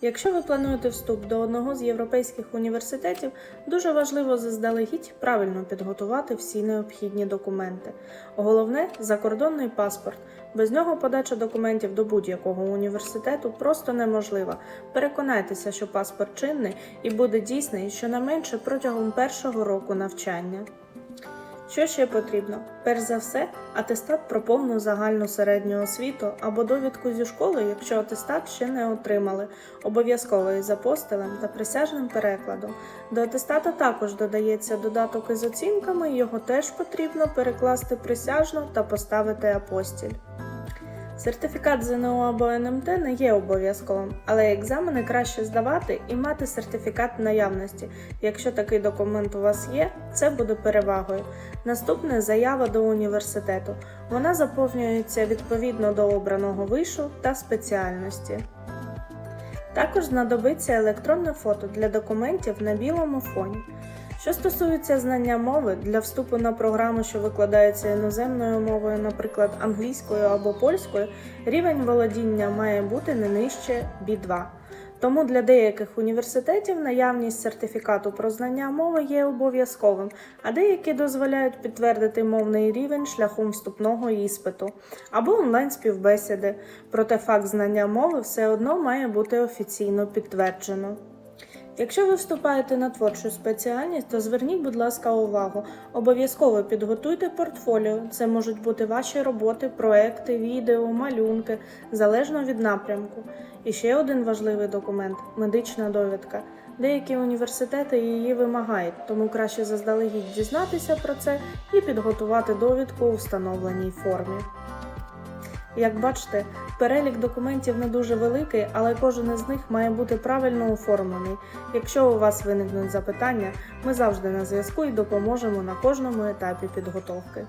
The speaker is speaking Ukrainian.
Якщо ви плануєте вступ до одного з європейських університетів, дуже важливо заздалегідь правильно підготувати всі необхідні документи. Головне закордонний паспорт. Без нього подача документів до будь-якого університету просто неможлива. Переконайтеся, що паспорт чинний і буде дійсний щонайменше протягом першого року навчання. Що ще потрібно? Перш за все, атестат про повну загальну середню освіту або довідку зі школи, якщо атестат ще не отримали, обов'язково із апостелем та присяжним перекладом. До атестата також додається додаток із оцінками, його теж потрібно перекласти присяжно та поставити апостіль. Сертифікат ЗНО або НМТ не є обов'язковим, але екзамени краще здавати і мати сертифікат наявності. Якщо такий документ у вас є, це буде перевагою. Наступне заява до університету. Вона заповнюється відповідно до обраного вишу та спеціальності. Також знадобиться електронне фото для документів на білому фоні. Що стосується знання мови для вступу на програму, що викладається іноземною мовою, наприклад, англійською або польською, рівень володіння має бути не нижче B2. Тому для деяких університетів наявність сертифікату про знання мови є обов'язковим, а деякі дозволяють підтвердити мовний рівень шляхом вступного іспиту або онлайн-співбесіди. Проте факт знання мови все одно має бути офіційно підтверджено. Якщо ви вступаєте на творчу спеціальність, то зверніть, будь ласка, увагу. Обов'язково підготуйте портфоліо. Це можуть бути ваші роботи, проекти, відео, малюнки, залежно від напрямку. І ще один важливий документ медична довідка. Деякі університети її вимагають, тому краще заздалегідь дізнатися про це і підготувати довідку у встановленій формі. Як бачите, перелік документів не дуже великий, але кожен із них має бути правильно оформлений. Якщо у вас виникнуть запитання, ми завжди на зв'язку і допоможемо на кожному етапі підготовки.